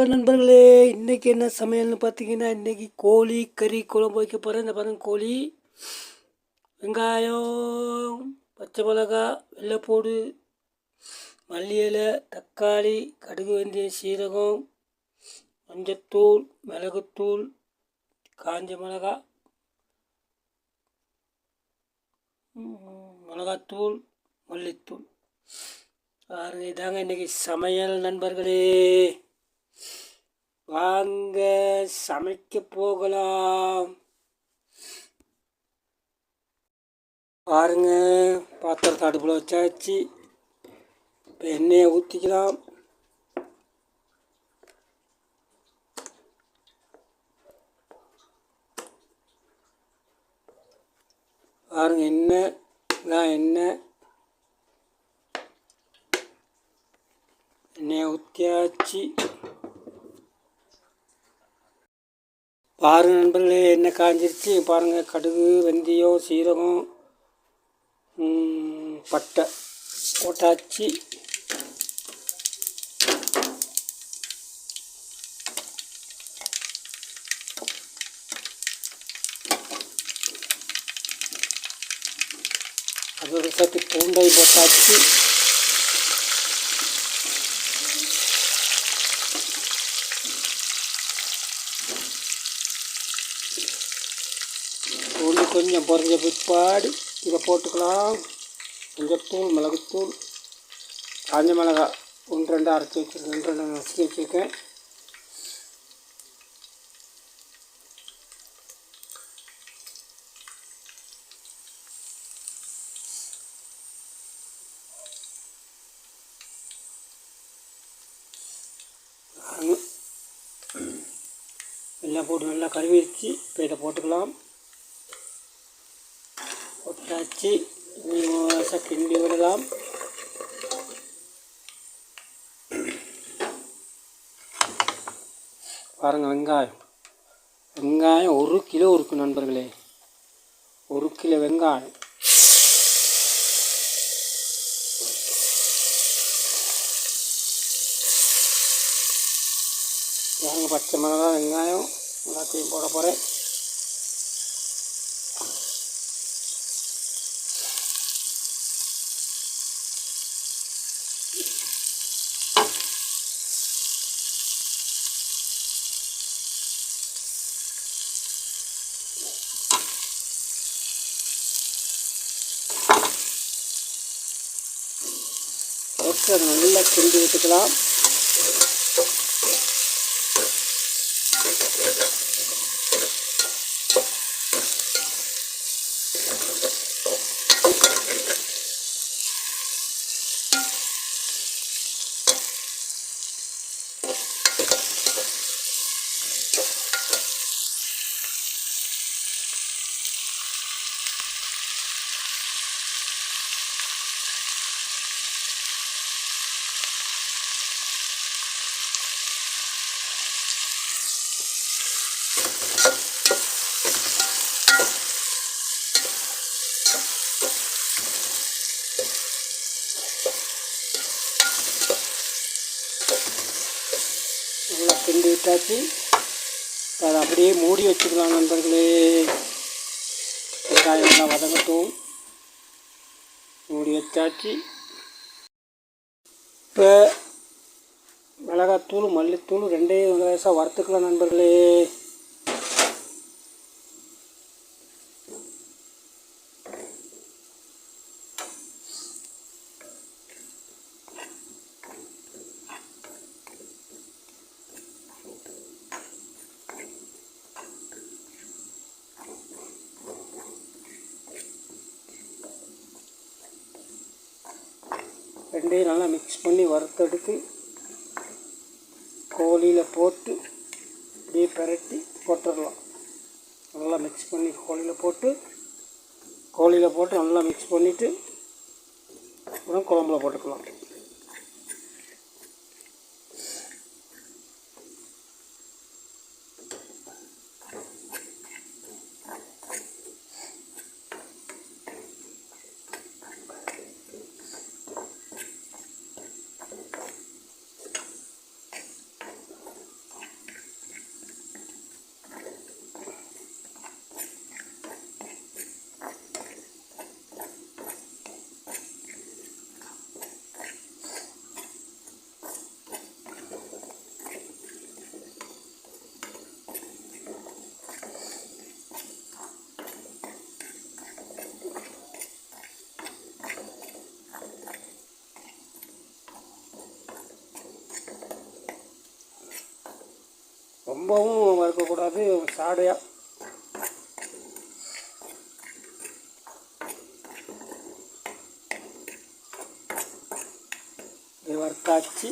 வணக்கம் நண்பர்களே இன்றைக்கி என்ன சமையல்னு பார்த்தீங்கன்னா இன்றைக்கி கோழி கறி குழம்பு வைக்க போகிறேன் இந்த பாருங்க கோழி. வெங்காயம் பச்சை மிளகா வெள்ளைப்பூடு மல்லி இலை தக்காளி கடுகு வெந்தயம் சீரகம் மஞ்சத்தூள் மிளகுத்தூள் காஞ்ச மிளகா மிளகாத்தூள் மல்லித்தூள். பாருங்க இதாங்க இன்றைக்கி சமையல் நண்பர்களே. வாங்க சமைக்க போகலாம். பாருங்க பாத்திரத்தை அடுப்பில் வச்சாச்சு. இப்போ எண்ணெயை ஊற்றிக்கலாம் பாருங்க எண்ணெய் இதான் எண்ணெய். எண்ணெயை ஊற்றியாச்சு பாருங்க நண்பர்களே என்ன காஞ்சிருச்சு? பாருங்கள் கடுகு வெந்தயம் சீரகம் பட்டை போட்டாச்சு. அது ஒரு சத்து பூண்டை போட்டாச்சு பூண்டு கொஞ்சம் பொறிஞ்ச பிற்பாடு இதை போட்டுக்கலாம். மஞ்சத்தூள் மிளகுத்தூள் காஞ்ச மிளகாய் ஒன்று ரெண்டு அரைச்சி வச்சுருக்கேன். ரெண்டு ரெண்டு நசுக்கி வச்சுருக்கேன். எல்லாம் போட்டு நல்லா கழுவிடுச்சு இப்போ இதை போட்டுக்கலாம். ஆச்சு லேசாக கிண்டி விடலாம் பாருங்கள் வெங்காயம் வெங்காயம் ஒரு கிலோ இருக்கும் நண்பர்களே ஒரு கிலோ வெங்காயம் பாருங்க பச்சை மிளகா வெங்காயம் எல்லாத்தையும் போட போகிறேன் அதை நல்லா கிண்டி விட்டுக்கலாம் நல்லா விட்டாச்சு இப்போ அதை அப்படியே மூடி வச்சுக்கலாம் நண்பர்களே. வெங்காயம் நல்லா வதங்கட்டும். மூடி வச்சாச்சு. இப்போ மிளகாத்தூள் மல்லித்தூள் ரெண்டே லேசாக வறுத்துக்கலாம் நண்பர்களே. ரெண்டையும் நல்லா மிக்ஸ் பண்ணி வறுத்தெடுத்து கோழியில் போட்டு அப்படியே பிரட்டி போட்டுடலாம். நல்லா மிக்ஸ் பண்ணி கோழியில் போட்டு கோழியில் போட்டு நல்லா மிக்ஸ் பண்ணிவிட்டு அப்புறம் குழம்புல போட்டுக்கலாம். ரொம்பவும் வறுக்கக்கூடாது சாடையாக இது வறுத்தாச்சு.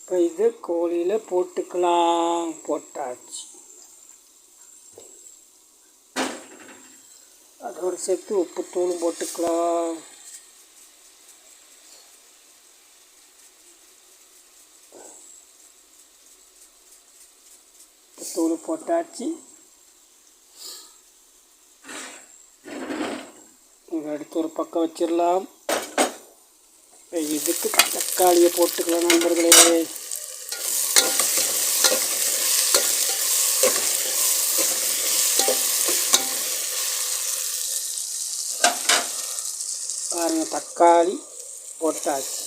இப்போ இது கோழியில் போட்டுக்கலாம். போட்டாச்சு. அதோடு சேர்த்து உப்புத்தூளும் போட்டுக்கலாம். தூள் போட்டாச்சு. இதை எடுத்து ஒரு பக்கம் வச்சிடலாம். இதுக்கு தக்காளியை போட்டுக்கலாம் நண்பர்களே? பாருங்க தக்காளி போட்டாச்சு.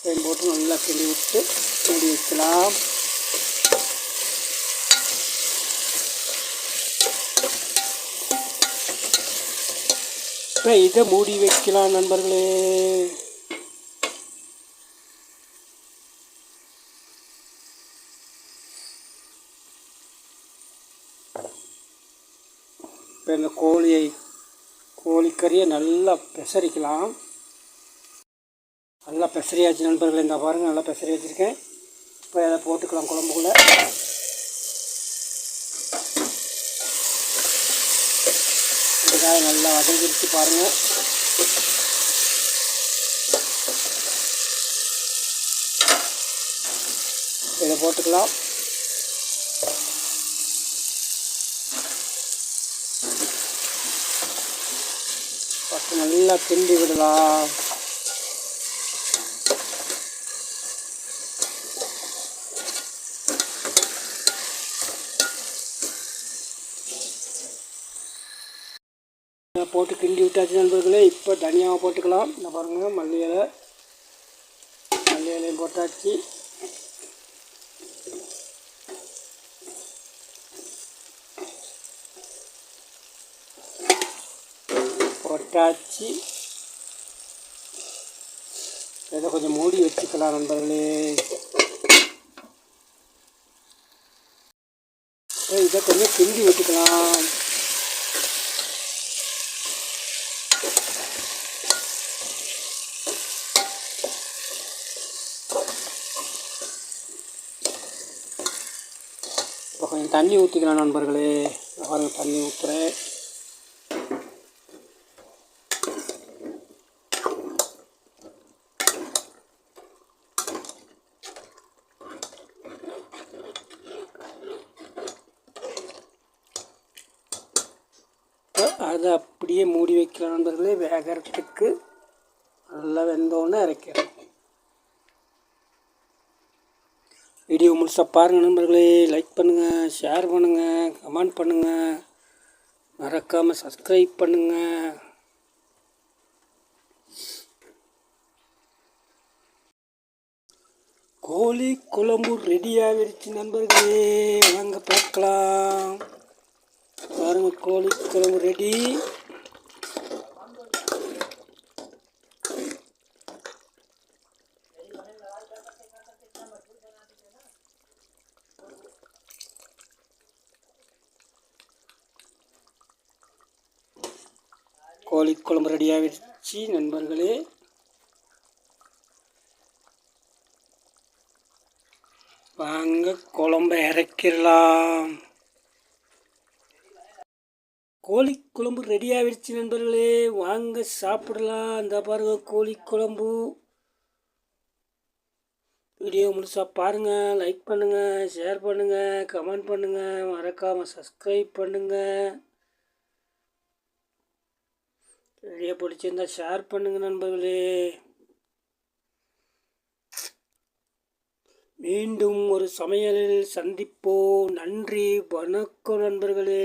இதையும் போட்டு நல்லா கிண்டி விட்டு மூடி வைக்கலாம் இப்போ இதை மூடி வைக்கலாம் நண்பர்களே. இந்த கோழியை கோழிக்கறியை நல்லா பெசரிக்கலாம். நல்லா பெசரியாச்சு நண்பர்களே இந்த பாருங்கள் நல்லா பெசரி வச்சுருக்கேன். இப்போ அதை போட்டுக்கலாம் குழம்புக்குள்ளே. வெங்காயம் நல்லா வதங்கிருச்சு பாருங்கள் இதை போட்டுக்கலாம். நல்லா கிண்டி விடலாம் போட்டு கிண்டி விட்டாச்சு நண்பர்களே இப்போ தனியாவை போட்டுக்கலாம். இந்த பாருங்கள் மல்லி இலை மல்லி இலையும் போட்டாச்சு. காய்ச்சி இதை கொஞ்சம் மூடி வச்சுக்கலாம் நண்பர்களே. இதை கொஞ்சம் கிண்டி வச்சுக்கலாம். இப்போ கொஞ்சம் தண்ணி ஊற்றிக்கலாம் நண்பர்களே. பாருங்கள் தண்ணி ஊற்றுறேன் அதை அப்படியே மூடி வைக்கிற நண்பர்களே வேகிறதுக்கு நல்லா வெந்தோடனே இறக்கிறேன் வீடியோ முழுசாக பாருங்கள் நண்பர்களே லைக் பண்ணுங்கள் ஷேர் பண்ணுங்கள் கமெண்ட் பண்ணுங்கள் மறக்காமல் சப்ஸ்கிரைப் பண்ணுங்கள் கோழி குழம்பு ரெடி ஆகிடுச்சு நண்பர்களே. வாங்க பார்க்கலாம். பாருங்க கோழி குழம்பு ரெடி கோழி குழம்பு ரெடியாகிடுச்சு நண்பர்களே. வாங்க குழம்பை இறக்கிடலாம். கோழி குழம்பு ரெடி ஆகிடுச்சு நண்பர்களே. வாங்க சாப்பிடலாம். இந்த பாருங்க கோழி குழம்பு. வீடியோ முழுசாக பாருங்கள் லைக் பண்ணுங்கள் ஷேர் பண்ணுங்கள் கமெண்ட் பண்ணுங்கள் மறக்காமல் சப்ஸ்கிரைப் பண்ணுங்கள் வீடியோ பிடிச்சிருந்தா ஷேர் பண்ணுங்கள் நண்பர்களே. மீண்டும் ஒரு சமையலில் சந்திப்போம். நன்றி வணக்கம் நண்பர்களே.